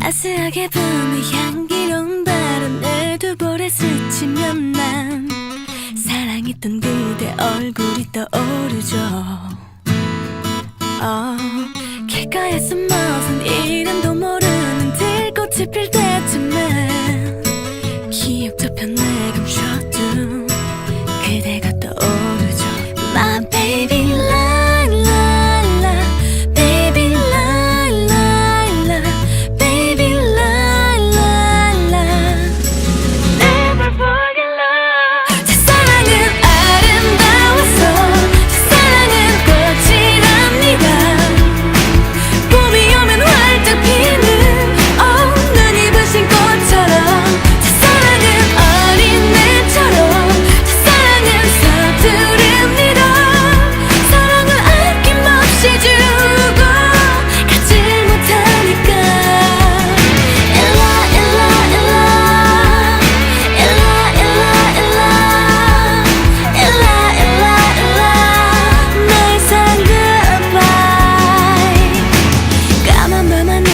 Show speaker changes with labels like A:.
A: 따스하게 부는 향기로운 바람 내 두 볼에 스치면 난 사랑했던 그대 얼굴이 떠오르죠. 어, oh, 길가에 숨어선 이름도 모르는 들꽃이 필 때쯤에 기억 저편에 감춰둔 그대가 떠오르죠. 마음 信じ